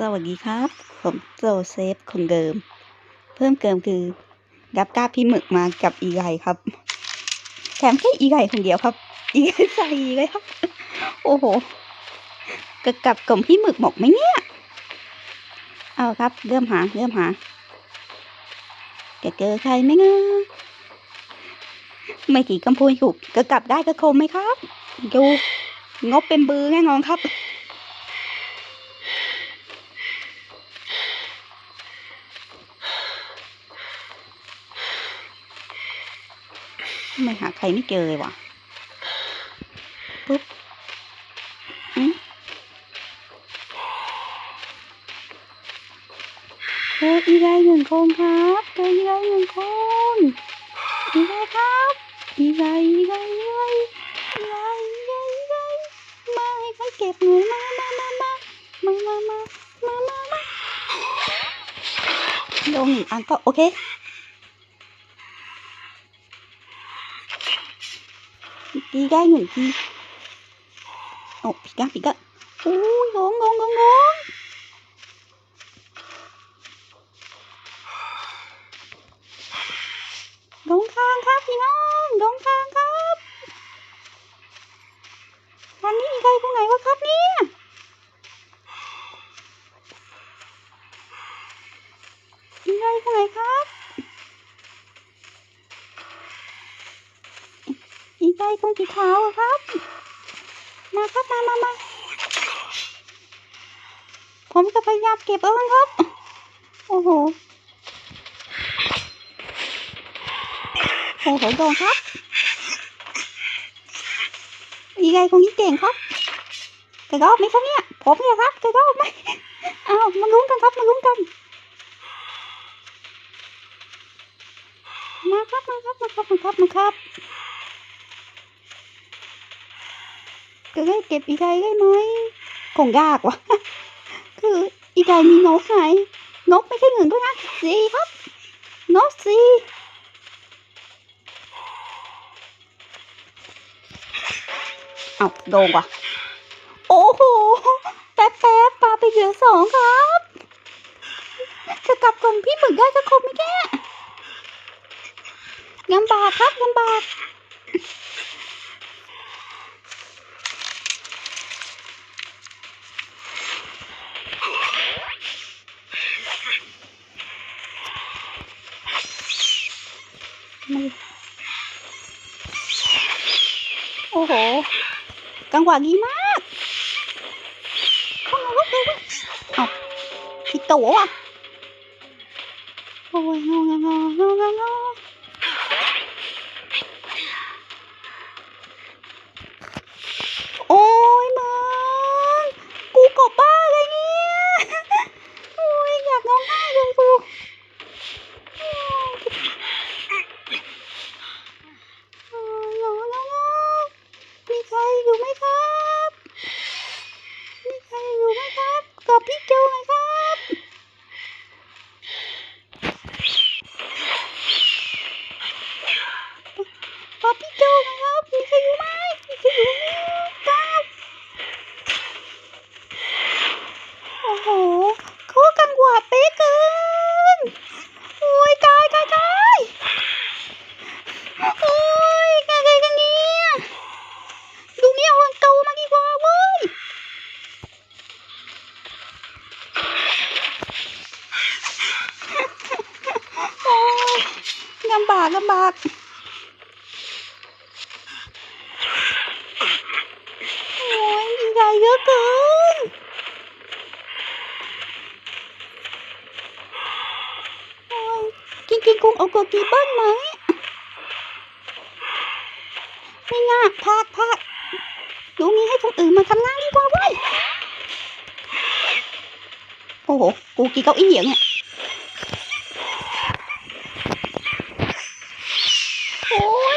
สวัสดีครับ ผมโจเซฟคนเดิม เพิ่มเติมคือรับก้าพี่หมึกมากับอีไก่ครับ แถมแค่อีไก่คนเดียวครับ อีไก่ใส่เลยครับ โอ้โหกะกับกล่อมพี่หมึกหมกไหมเนี่ย เอาครับ เริ่มหา เริ่มหาจะเจอใครไหมเนะไม่กี่กำพูนถูกก็กลับได้ก็คมไหมครับ ดูงบเป็นบือแน่นอนครับ ไม่หาใครไม่เจอเลยว่ะปุ๊บอืมเจออีไลหนึ่งคนครับเจออีไลหนึ่งคนอีไลครับอีไลอีไลอีไลอีไลอีไลอีไลมาให้เขาเก็บหน่อยมามามามามามามามามามาลงหนึ่งอันก็โอเค Đi cái này, 筋，哦，我我 ตรงสีขาวครับ มาครับมามามาผมจะพยายามเก็บเอาครับ โอ้โห โอ้โหโดนครับ อีไงคงยิ่งเก่งครับกระรอกไหมครับเนี่ย ผมเนี่ยครับกระรอกไหมอ้ามาลุ้นกันครับ มาลุ้นกันมาครับ มาครับ มาครับ มาครับ มาครับ จะได้เก็บอีไก่ได้ไหมคงยากว่ะ คืออีไก่มีนกไงนกไม่ใช่หนึ่งด้วยนะสี่ครับนกสี่เอาโดงว่ะ โอ้โห แป๊บแป๊บปลาไปเหลือสองครับ จะกลับก่อนพี่หมึกได้จะครบไหมแกลำบากครับลำบาก มัน โอ้โหกังหวะดีมากข้ามาลุกเอาผิดตัวว่ะโอ้ยงงงงงงง uki kau inyeng ôi.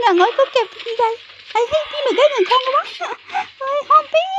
อย่างน้อยก็เก็บที่ใดไอ้ให้พี่หมึได้หนึ่งคงวะเฮ้ยหอมพี่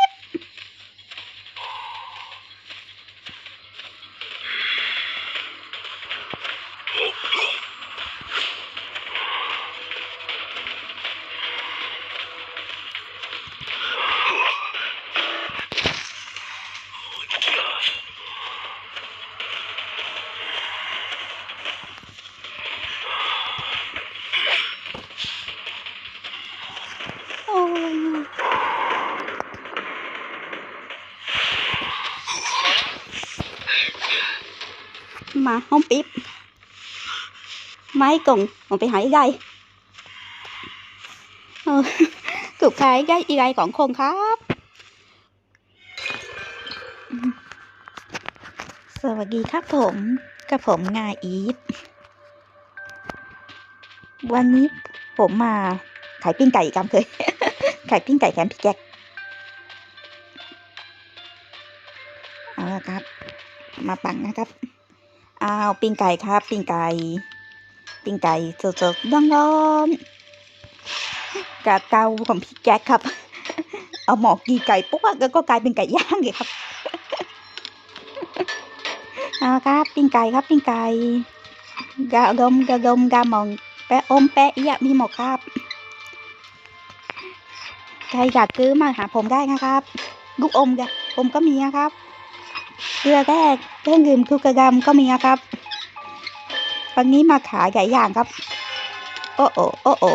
không biết máy cùng còn phải hỏi đây ừ. cực cái cái gì đây còn สวัสดีครับผมกับผมงาอีฟวันนี้ผมมาขายปิ้งไก่กันเลยขายปิ้งไก่แถมพี่แจ็คเอาละครับ มาปังนะครับ อ้าวปิ้งไก่ครับปิ้งไก่ ปิ้งไก่สดๆร้อนๆกระเกาของพี่แก๊กครับ เอาหมอกีไก่ปุ๊บแล้วก็กลายเป็นไก่ย่างเลยครับเอาครับ ปิ้งไก่ครับปิ้งไก่กระดมกระดมกรามองแปะอมแปะอีะมีหมอกครับใครอยากซื้อมาหาผมได้นะครับ ลูกอมกะผมก็มีนะครับ เรือแรกเครื่องดื่มทุกกระดำก็มีนะครับ วันนี้มาขายหลายอย่างครับ โอ้โอ้โอ้โอ้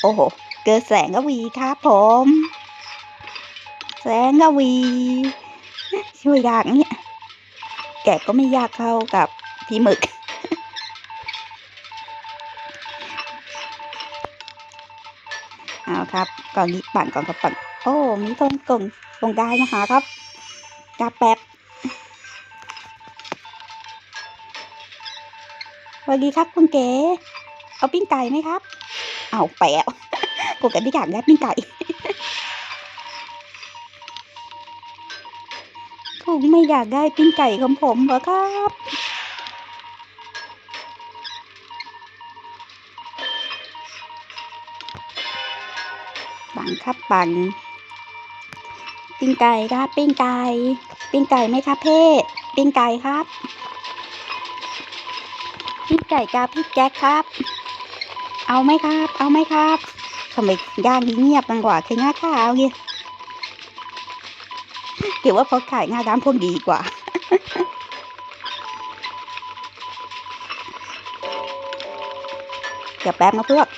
โอ้โห เกิดแสงกวีครับผม แสงกวี ช่วยยากเนี่ย แกก็ไม่ยากเท่ากับพี่หมึกเอาครับก่อนนี้ปั่นก่อนกับปั่นโอ้ มีต้กลมกลงได้นะคะครับกาแป๊บ สวัสดีครับคุณเก๋ เอาปิ้งไก่ไหมครับ เอาแปะกูกับพี่อยากได้ปิ้งไก่ผมไม่อยากได้ปิ้งไก่ของผมหรอครับปังครับปังปิ้งไก่ครับ ปิ้งไก่ ปิ้งไก่ไหมครับเพ่ปิ้งไก่ครับ พิษไก่กาพิษแก๊กครับ เอาไหมครับ เอาไหมครับทำไมย่างเงียบกังกว่าเคยหน้าข้าวเงี้ยเกี่ยวว่าพอไก่ง่าาด้ามพวกดีกว่า เดี๋ยวแป๊บนะเพื่อน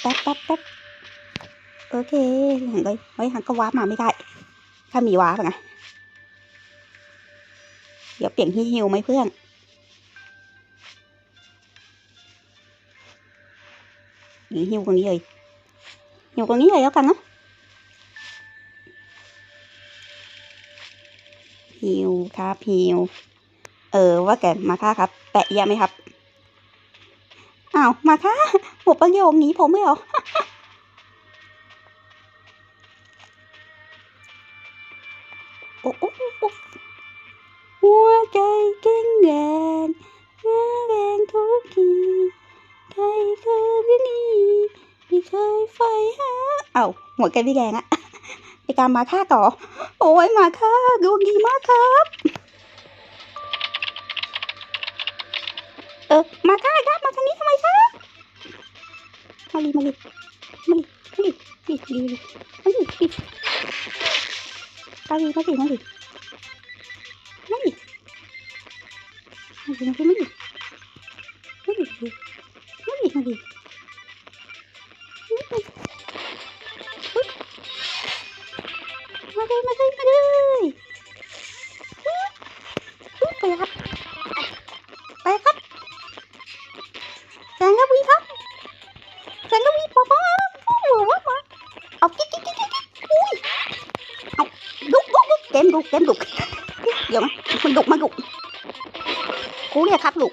แป๊บแป๊บแป๊บโอเคหันเลยเฮ้ยหันก็ว้ามาไม่ได้ ถ้ามีว้าปะไงเดี๋ยวเปลี่ยนที่ฮิวไหมเพื่อน นี่หิ้วลยหิว hiu นนี้เลยแล้วกันเนาะหิวครับหิวเออว่าแกมาค่าครับ แปะเยอะไหมครับอ้าวมาค่ะหมดปังโยงหนีผมไม่เหรอโอ้โอ้โอ้หัวใจเก่งแรงแรงทุกทีใครคือนี่ คยไฟฮะเอา้าหัวแกพี่แดงอะไปตามมาค่าต่อ โอ้ยมาค่าดวงดีมากครับ เออมาค่าครับมาทางนี้ทำไมคะมาลีมาลีมาลีมาลีมาลีมาลีมาลีมาลีมาลีมาลีมาลีมาลีมาลีมาลีมาลี เกมลุกเกมลุกเดี๋ยวนะมันลุกมันลุกกูเนี่ยครับลุก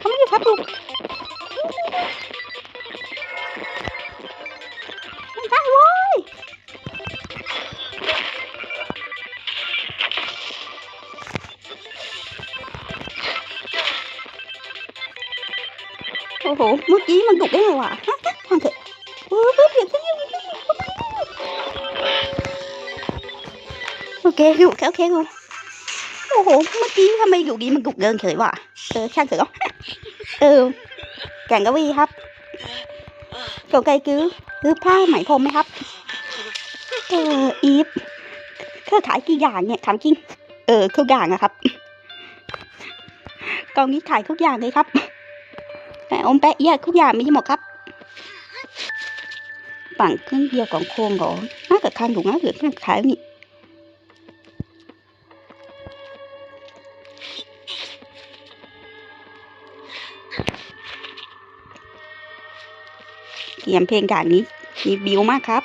ทำไมเนี่ครับลุกไม่ได้เว้ยโอ้โหเมื่อกี้มันดุได้ไงวะฮะทางเถอะโอ้เพื่อนเพียงแค่นี้ โอเคโอเคโอเคโอ้โหเมื่อกี้ทำไมอยู่ดีมันดุกเกินเฉยวะเออช่างเถอะเนาะเออแก่งกะวีครับเกี่ยวกับคือคือผ้าไหมพรมไหมครับเอออีฟเธอขายกี่อย่างเนี่ยถามจริงเออทุกอย่างอะครับกองนี้ขายทุกอย่างเลยครับแต่อมแปะเอียทุกอย่างมีหมดครับ bằng cái giờ còn khôn gõ nó cả khăn cũng nó được nó khải nhỉ kèm เพลงการนี้มีบิวมากครับ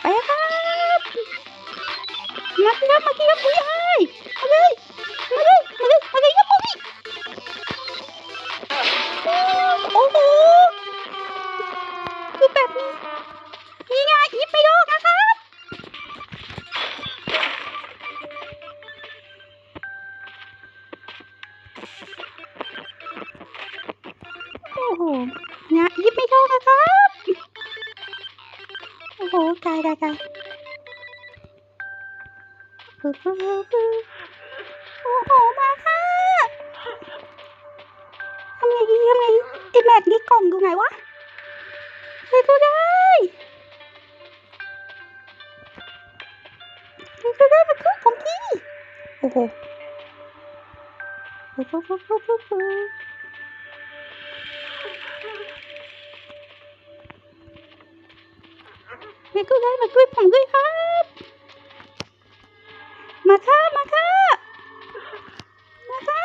ไปครับมาสิครับมาสิครับปุ้ยเอ้ยมาเลยมาเลยมาเลยมาเลยครับปุ้ยโอ้โหคือแบบนี้นี่ไงยิบไปโยกนะครับ หเนี่ยยิบไม่โยกนะครับ โอ้โหกายกายกายโอ้โห มาค่ะทำไงดีทำไงไอแบบนี้กล่องดูไงวะใครก็ได้ใครก็ได้มาขึ้นผมทีโอ้โหโอ้โหโอ้โห โอ้โหโอ้โหใครก็ได้มากุ้ยผมด้ยครับ มาค่ะมาค่ะมาค่ะ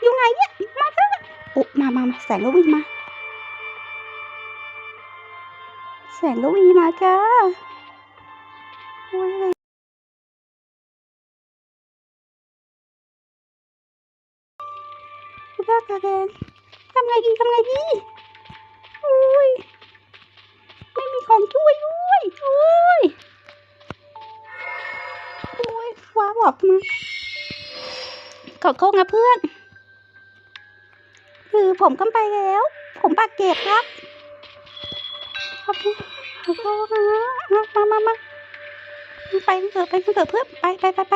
อยู่ไหนเนี่ยมาค่ะโอ้มามามาแสงระวีมา แสงระวีมาค่ะ นะเพื่อน คือผมก็ไปแล้ว ผมบาดเจ็บครับขอบคุณขอบคุณนะมามามาไปเถอะไปเถอะเพื่อนไปไปไปไป